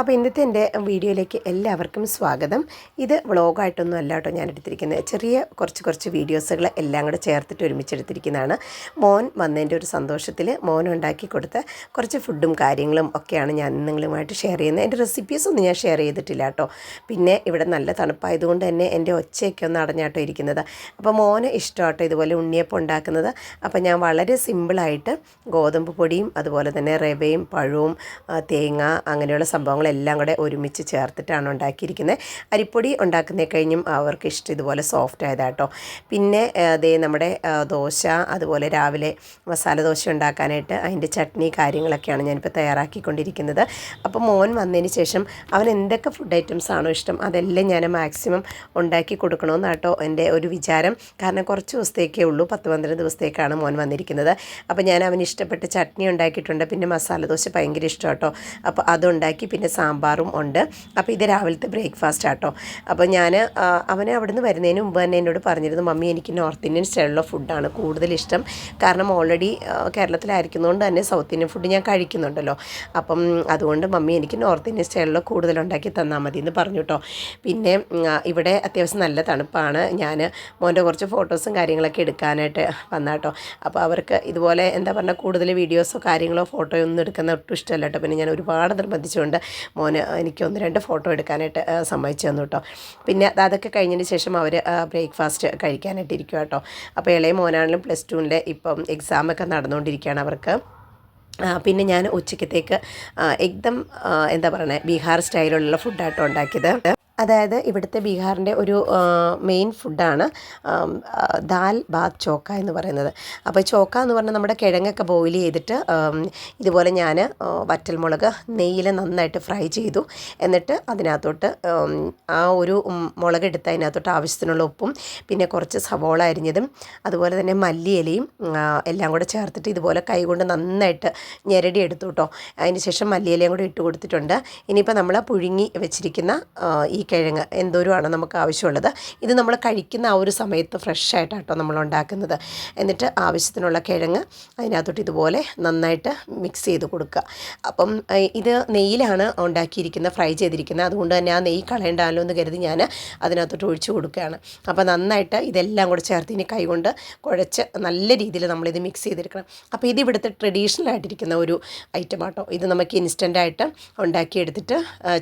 അപ്പോൾ ഇന്നത്തെ എന്റെ വീഡിയോയിലേക്ക് എല്ലാവർക്കും സ്വാഗതം. ഇത് വ്ളോഗായിട്ടൊന്നും അല്ല കേട്ടോ ഞാൻ എടുത്തിരിക്കുന്നത്. ചെറിയ കുറച്ച് കുറച്ച് വീഡിയോസുകൾ എല്ലാം കൂടെ ചേർത്തിട്ട് ഒരുമിച്ചെടുത്തിരിക്കുന്നതാണ് മോൻ വന്നതിന്റെ ഒരു സന്തോഷത്തിൽ മോൻ ഉണ്ടാക്കി കൊടുത്ത കുറച്ച് ഫുഡും കാര്യങ്ങളും ഒക്കെയാണ് ഞാൻ നിങ്ങളുമായിട്ട് ഷെയർ ചെയ്യുന്നത്. എന്റെ റെസിപ്പീസ് ഒന്നും ഞാൻ ഷെയർ ചെയ്തിട്ടില്ല കേട്ടോ. പിന്നെ ഇവിടെ നല്ല തണുപ്പായതുകൊണ്ട് തന്നെ എന്റെ ഒച്ചയൊക്കെ ഒന്ന് അടഞ്ഞാട്ടോ ഇരിക്കുന്നത്. അപ്പോൾ മോന് ഇഷ്ടമാട്ടോ ഇതുപോലെ ഉണ്ണിയപ്പം ഉണ്ടാക്കുന്നത്. അപ്പോൾ ഞാൻ വളരെ സിമ്പിളായിട്ട് ഗോതമ്പ് പൊടിയും അതുപോലെ തന്നെ റവയും പഴവും തേങ്ങ അങ്ങനെയുള്ള സംഭവങ്ങളെല്ലാം കൂടെ ഒരുമിച്ച് ചേർത്തിട്ടാണ് ഉണ്ടാക്കിയിരിക്കുന്നത്. അരിപ്പൊടി ഉണ്ടാക്കുന്ന കഴിഞ്ഞും അവർക്ക് ഇഷ്ടം ഇതുപോലെ സോഫ്റ്റ് ആയതാട്ടോ. പിന്നെ അതേ നമ്മുടെ ദോശ അതുപോലെ രാവിലെ മസാല ദോശ ഉണ്ടാക്കാനായിട്ട് അതിന്റെ ചട്നി കാര്യങ്ങളൊക്കെയാണ് ഞാനിപ്പോൾ തയ്യാറാക്കിക്കൊണ്ടിരിക്കുന്നത്. അപ്പോൾ മോൻ വന്നതിന് ശേഷം അവൻ എന്തൊക്കെ ഫുഡ് ഐറ്റംസ് ആണോ ഇഷ്ടം അതെല്ലാം ഞാൻ മാക്സിമം ഉണ്ടാക്കി കൊടുക്കണമെന്നാട്ടോ എന്റെ ഒരു വിചാരം. കാരണം കുറച്ച് ദിവസത്തേക്കേ ഉള്ളൂ പത്ത് പന്ത്രണ്ട് ദിവസത്തേക്കാണ് മോൻ വന്നിരിക്കുന്നത്. അപ്പോൾ ഞാൻ അവന് ഇഷ്ടപ്പെട്ട ചട്നി ഉണ്ടാക്കിയിട്ടുണ്ട്. പിന്നെ മസാല ദോശ ഭയങ്കര ഇഷ്ടം കേട്ടോ അപ്പോൾ അതുണ്ടാക്കി പിന്നെ സാമ്പാറും ഉണ്ട്. അപ്പോൾ ഇത് രാവിലത്തെ ബ്രേക്ക്ഫാസ്റ്റ് ആട്ടോ. അപ്പോൾ ഞാൻ അവനെ അവിടെ നിന്ന് വരുന്നതിന് മുമ്പ് തന്നെ എന്നോട് പറഞ്ഞിരുന്നു മമ്മി എനിക്ക് നോർത്ത് ഇന്ത്യൻ സ്റ്റൈലുള്ള ഫുഡാണ് കൂടുതൽ ഇഷ്ടം. കാരണം ഓൾറെഡി കേരളത്തിലായിരിക്കുന്നതുകൊണ്ട് തന്നെ സൗത്ത് ഇന്ത്യൻ ഫുഡ് ഞാൻ കഴിക്കുന്നുണ്ടല്ലോ. അപ്പം അതുകൊണ്ട് മമ്മി എനിക്ക് നോർത്ത് ഇന്ത്യൻ സ്റ്റൈലുള്ള കൂടുതൽ ഉണ്ടാക്കി തന്നാൽ മതി എന്ന് പറഞ്ഞു കേട്ടോ പിന്നെ ഇവിടെ അത്യാവശ്യം നല്ല തണുപ്പാണ്. ഞാൻ മോന്റെ കുറച്ച് ഫോട്ടോസും കാര്യങ്ങളൊക്കെ എടുക്കാനായിട്ട് വന്നാൽ കേട്ടോ അപ്പോൾ അവർക്ക് ഇതുപോലെ എന്താ പറഞ്ഞാൽ കൂടുതൽ വീഡിയോസോ കാര്യങ്ങളോ ഫോട്ടോയോ ഒന്നും എടുക്കുന്ന ഒട്ടും ഇഷ്ടമല്ല കേട്ടോ പിന്നെ ഞാൻ ഒരുപാട് നിർബന്ധിച്ചുകൊണ്ട് മോന് എനിക്ക് ഒന്ന് രണ്ട് ഫോട്ടോ എടുക്കാനായിട്ട് സമ്മതിച്ചു തന്നു കേട്ടോ പിന്നെ അത് അതൊക്കെ കഴിഞ്ഞതിന് ശേഷം അവർ ബ്രേക്ക്ഫാസ്റ്റ് കഴിക്കാനായിട്ട് ഇരിക്കുക കേട്ടോ അപ്പോൾ ഇളയ മോനാണെങ്കിലും പ്ലസ് ടുവിന്റെ ഇപ്പം എക്സാമൊക്കെ നടന്നുകൊണ്ടിരിക്കുകയാണ് അവർക്ക്. പിന്നെ ഞാൻ ഉച്ചക്കത്തേക്ക് ആ, എക്ദം എന്താ പറയുന്നത് ബീഹാർ സ്റ്റൈലുള്ള ഫുഡായിട്ടോ ഉണ്ടാക്കിയത്. അതായത് ഇവിടുത്തെ ബീഹാറിന്റെ ഒരു മെയിൻ ഫുഡാണ് ദാൽ ബാത് ചോക്ക എന്ന് പറയുന്നത്. അപ്പോൾ ചോക്ക എന്ന് പറഞ്ഞാൽ നമ്മുടെ കിഴങ്ങൊക്കെ ബോയിൽ ചെയ്തിട്ട് ഇതുപോലെ ഞാൻ വറ്റൽമുളക് നെയ്യിൽ നന്നായിട്ട് ഫ്രൈ ചെയ്തു. എന്നിട്ട് അതിനകത്തോട്ട് ആ ഒരു മുളക് മുളകെടുത്ത് അതിനകത്തോട്ട് ആവശ്യത്തിനുള്ള ഉപ്പും പിന്നെ കുറച്ച് സവോള അരിഞ്ഞതും അതുപോലെ തന്നെ മല്ലിയിലയും എല്ലാം കൂടെ ചേർത്തിട്ട് ഇതുപോലെ കൈകൊണ്ട് നന്നായിട്ട് ഞെരടി എടുത്തു കേട്ടോ അതിന് ശേഷം മല്ലിയിലയും കൂടെ ഇട്ട് കൊടുത്തിട്ടുണ്ട്. ഇനിയിപ്പോൾ നമ്മൾ പുഴുങ്ങി വെച്ചിരിക്കുന്ന ഈ കിഴങ്ങ് എന്തോരമാണ് നമുക്ക് ആവശ്യമുള്ളത്. ഇത് നമ്മൾ കഴിക്കുന്ന ആ ഒരു സമയത്ത് ഫ്രഷ് ആയിട്ടാട്ടോ നമ്മൾ ഉണ്ടാക്കുന്നത്. എന്നിട്ട് ആവശ്യത്തിനുള്ള കിഴങ്ങ് അതിനകത്തോട്ട് ഇതുപോലെ നന്നായിട്ട് മിക്സ് ചെയ്ത് കൊടുക്കുക. അപ്പം ഇത് നെയ്യിലാണ് ഉണ്ടാക്കിയിരിക്കുന്നത് ഫ്രൈ ചെയ്തിരിക്കുന്നത്. അതുകൊണ്ട് തന്നെ ആ നെയ്യ് കളയണ്ടല്ലോ എന്ന് കരുതി ഞാൻ അതിനകത്തോട്ട് ഒഴിച്ചു കൊടുക്കുകയാണ്. അപ്പോൾ നന്നായിട്ട് ഇതെല്ലാം കൂടെ ചേർത്ത് ഇനി കൈകൊണ്ട് കുഴച്ച് നല്ല രീതിയിൽ നമ്മളിത് മിക്സ് ചെയ്തെടുക്കണം. അപ്പോൾ ഇത് ഇവിടുത്തെ ട്രഡീഷണൽ ആയിട്ടിരിക്കുന്ന ഒരു ഐറ്റം ആട്ടോ. ഇത് നമുക്ക് ഇൻസ്റ്റന്റായിട്ട് ഉണ്ടാക്കിയെടുത്തിട്ട്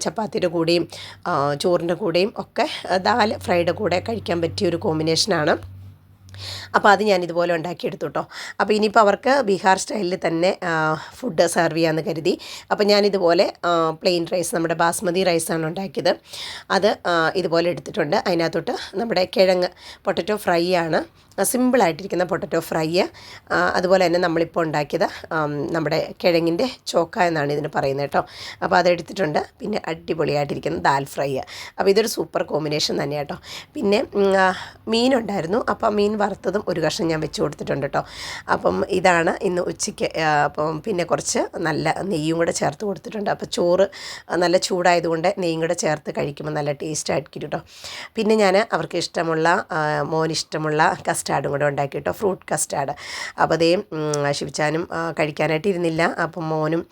ചപ്പാത്തിയുടെ കൂടെയും ആ, ചോറിന്റെ കൂടെയും ഒക്കെ ദാൽ ഫ്രൈയുടെ കൂടെ കഴിക്കാൻ പറ്റിയ ഒരു കോമ്പിനേഷനാണ്. അപ്പോൾ അത് ഞാൻ ഇതുപോലെ ഉണ്ടാക്കിയെടുത്തു കേട്ടോ അപ്പോൾ ഇനിയിപ്പോൾ അവർക്ക് ബീഹാർ സ്റ്റൈലിൽ തന്നെ ഫുഡ് സെർവ് ചെയ്യാമെന്ന് കരുതി. അപ്പോൾ ഞാനിതുപോലെ പ്ലെയിൻ റൈസ് നമ്മുടെ ബാസ്മതി റൈസാണ് ഉണ്ടാക്കിയത്. അത് ഇതുപോലെ എടുത്തിട്ടുണ്ട്. അതിനകത്തോട്ട് നമ്മുടെ കിഴങ്ങ് പൊട്ടറ്റോ ഫ്രൈ ആണ്. സിമ്പിളായിട്ടിരിക്കുന്ന പൊട്ടറ്റോ ഫ്രൈ അതുപോലെ തന്നെ നമ്മളിപ്പോൾ ഉണ്ടാക്കിയത് നമ്മുടെ കിഴങ്ങിന്റെ ചോക്ക എന്നാണ് ഇതിന് പറയുന്നത് കേട്ടോ. അപ്പോൾ അതെടുത്തിട്ടുണ്ട്. പിന്നെ അടിപൊളിയായിട്ടിരിക്കുന്ന ദാൽ ഫ്രൈ. അപ്പോൾ ഇതൊരു സൂപ്പർ കോമ്പിനേഷൻ തന്നെയാണ് കേട്ടോ. പിന്നെ മീനുണ്ടായിരുന്നു അപ്പോൾ മീൻ വറുത്തതും ഒരു കഷ്ണം ഞാൻ വെച്ച് കൊടുത്തിട്ടുണ്ട് കേട്ടോ. അപ്പം ഇതാണ് ഇന്ന് ഉച്ചയ്ക്ക് അപ്പം പിന്നെ കുറച്ച് നല്ല നെയ്യും കൂടെ ചേർത്ത് കൊടുത്തിട്ടുണ്ട്. അപ്പോൾ ചോറ് നല്ല ചൂടായതുകൊണ്ട് നെയ്യും കൂടെ ചേർത്ത് കഴിക്കുമ്പോൾ നല്ല ടേസ്റ്റ് ആയിരിക്കും കേട്ടോ. പിന്നെ ഞാൻ അവർക്ക് ഇഷ്ടമുള്ള മോനിഷ്ടമുള്ള കസ് കസ്റ്റാർഡും കൂടെ ഉണ്ടാക്കി കേട്ടോ ഫ്രൂട്ട് കസ്റ്റാർഡ് അപ്പോൾ അതേ ശിവിച്ചാനും കഴിക്കാനായിട്ട് ഇരുന്നില്ല. അപ്പം മോനും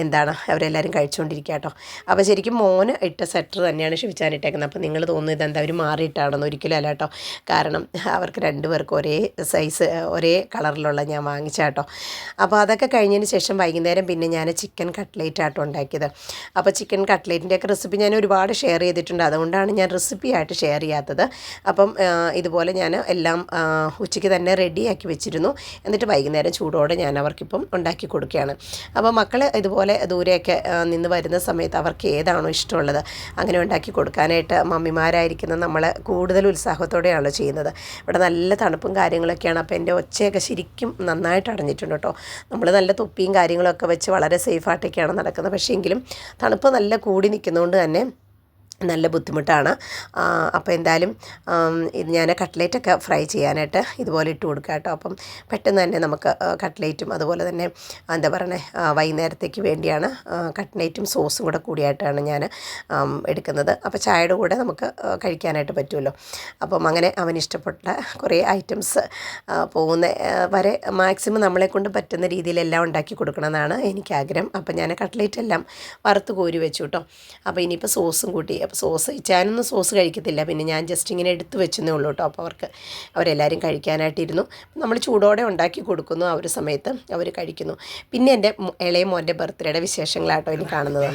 എന്താണ് അവരെല്ലാവരും കഴിച്ചുകൊണ്ടിരിക്കുക കേട്ടോ. അപ്പോൾ ശരിക്കും മോന് ഇട്ട സെറ്റർ തന്നെയാണ് ശിവിച്ചാൻ ഇട്ടേക്കുന്നത്. അപ്പോൾ നിങ്ങൾ തോന്നുന്നത് ഇതെന്താ അവർ മാറിയിട്ടാണെന്ന് ഒരിക്കലും അല്ല കേട്ടോ. കാരണം അവർക്ക് രണ്ടുപേർക്കും ഒരേ സൈസ് ഒരേ കളറിലുള്ള ഞാൻ വാങ്ങിച്ച കേട്ടോ. അപ്പോൾ അതൊക്കെ കഴിഞ്ഞതിന് ശേഷം വൈകുന്നേരം പിന്നെ ഞാൻ ചിക്കൻ കട്ട്ലേറ്റ് ആട്ടോ ഉണ്ടാക്കിയത്. അപ്പോൾ ചിക്കൻ കട്ട്ലേറ്റിന്റെയൊക്കെ റെസിപ്പി ഞാൻ ഒരുപാട് ഷെയർ ചെയ്തിട്ടുണ്ട്. അതുകൊണ്ടാണ് ഞാൻ റെസിപ്പി ആയിട്ട് ഷെയർ ചെയ്യാത്തത്. അപ്പം ഇതുപോലെ ഞാൻ എല്ലാം ഉച്ചയ്ക്ക് തന്നെ റെഡിയാക്കി വെച്ചിരുന്നു. എന്നിട്ട് വൈകുന്നേരം ചൂടോടെ ഞാൻ അവർക്കിപ്പം ഉണ്ടാക്കി കൊടുക്കുകയാണ്. അപ്പോൾ മക്കൾ ഇതുപോലെ ദൂരെയൊക്കെ നിന്ന് വരുന്ന സമയത്ത് അവർക്ക് ഏതാണോ ഇഷ്ടമുള്ളത് അങ്ങനെ ഉണ്ടാക്കി കൊടുക്കാനായിട്ട് മമ്മിമാരായിരിക്കുന്ന നമ്മൾ കൂടുതൽ ഉത്സാഹത്തോടെയാണല്ലോ ചെയ്യുന്നത്. ഇവിടെ നല്ല തണുപ്പും കാര്യങ്ങളൊക്കെയാണ്. അപ്പോൾ എന്റെ ഒച്ചയൊക്കെ ശരിക്കും നന്നായിട്ട് അടഞ്ഞിട്ടുണ്ട് കേട്ടോ. നമ്മൾ നല്ല തൊപ്പിയും കാര്യങ്ങളൊക്കെ വെച്ച് വളരെ സേഫായിട്ടൊക്കെയാണ് നടക്കുന്നത്. പക്ഷേ എങ്കിലും തണുപ്പ് നല്ല കൂടി നിൽക്കുന്നതുകൊണ്ട് തന്നെ നല്ല ബുദ്ധിമുട്ടാണ്. അപ്പോൾ എന്തായാലും ഇത് ഞാൻ കട്ട്ലേറ്റൊക്കെ ഫ്രൈ ചെയ്യാനായിട്ട് ഇതുപോലെ ഇട്ട് കൊടുക്കുക കേട്ടോ. അപ്പം പെട്ടെന്ന് തന്നെ നമുക്ക് കട്ട്ലേറ്റും അതുപോലെ തന്നെ എന്താ പറയണേ വൈകുന്നേരത്തേക്ക് വേണ്ടിയാണ് കട്ട്ലേറ്റും സോസും കൂടെ കൂടിയായിട്ടാണ് ഞാൻ എടുക്കുന്നത്. അപ്പോൾ ചായയുടെ കൂടെ നമുക്ക് കഴിക്കാനായിട്ട് പറ്റുമല്ലോ അപ്പം അങ്ങനെ അവൻ ഇഷ്ടപ്പെട്ട കുറേ ഐറ്റംസ് പോകുന്ന വരെ മാക്സിമം നമ്മളെ കൊണ്ട് പറ്റുന്ന രീതിയിലെല്ലാം ഉണ്ടാക്കി കൊടുക്കണമെന്നാണ് എനിക്ക് ആഗ്രഹം അപ്പം ഞാൻ കട്ട്ലേറ്റ് എല്ലാം വറുത്ത് കോരി വെച്ചു കേട്ടോ. അപ്പോൾ ഇനിയിപ്പോൾ സോസും കൂട്ടി അപ്പോൾ സോസ് ഇച്ചാനൊന്നും സോസ് കഴിക്കത്തില്ല. പിന്നെ ഞാൻ ജസ്റ്റ് ഇങ്ങനെ എടുത്ത് വെച്ചെന്നേ ഉള്ളൂ കേട്ടോ അപ്പോൾ അവർക്ക് അവരെല്ലാവരും കഴിക്കാനായിട്ടിരുന്നു. നമ്മൾ ചൂടോടെ ഉണ്ടാക്കി കൊടുക്കുന്നു ആ ഒരു സമയത്ത് അവർ കഴിക്കുന്നു. പിന്നെ എന്റെ ഇളയ മോന്റെ ബർത്ത്ഡേയുടെ വിശേഷങ്ങളാട്ടോ ഇനി കാണുന്നത്.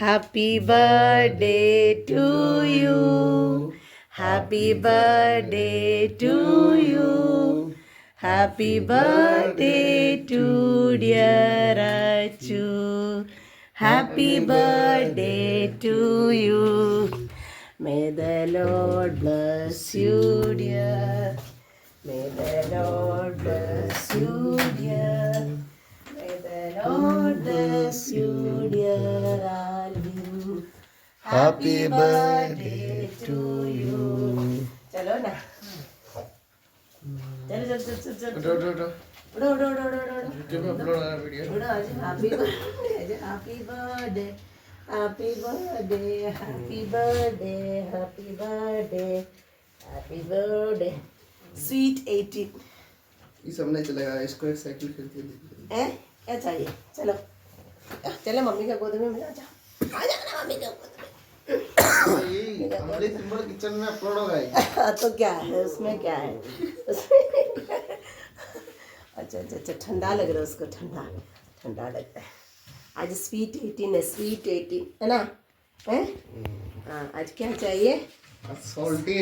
Happy birthday to you happy birthday to you Happy birthday to dear Achu happy birthday to you may the Lord bless you dear may the Lord bless you dear May the Lord bless you, dear Alvin. Happy birthday to चलो चलो चलो चलो चलो उठो उठो उठो उड़ो उड़ो उड़ो उड़ो उड़ो यूट्यूब पे अपलोड होना वीडियो उड़ो आज happy birthday happy birthday happy birthday happy birthday happy birthday happy birthday sweet 18 ये सब नहीं चलेगा इसको एक साइकिल खरीद के दीजिए क्या चाहिए चलो चलो मम्मी का गोद में मिला जाओ आ जाना मम्मी का गोद में ये हमारे सिंबल किचन में अपलोड हाँ, तो क्या है? उसमें क्या है? उसमें अच्छा अच्छा अच्छा ठंडा लग रहा है उसको ठंडा ठंडा लगता है। आज स्वीट एटीन है स्वीट एटीन है ना? है? हाँ आज क्या चाहिए? सॉल्टी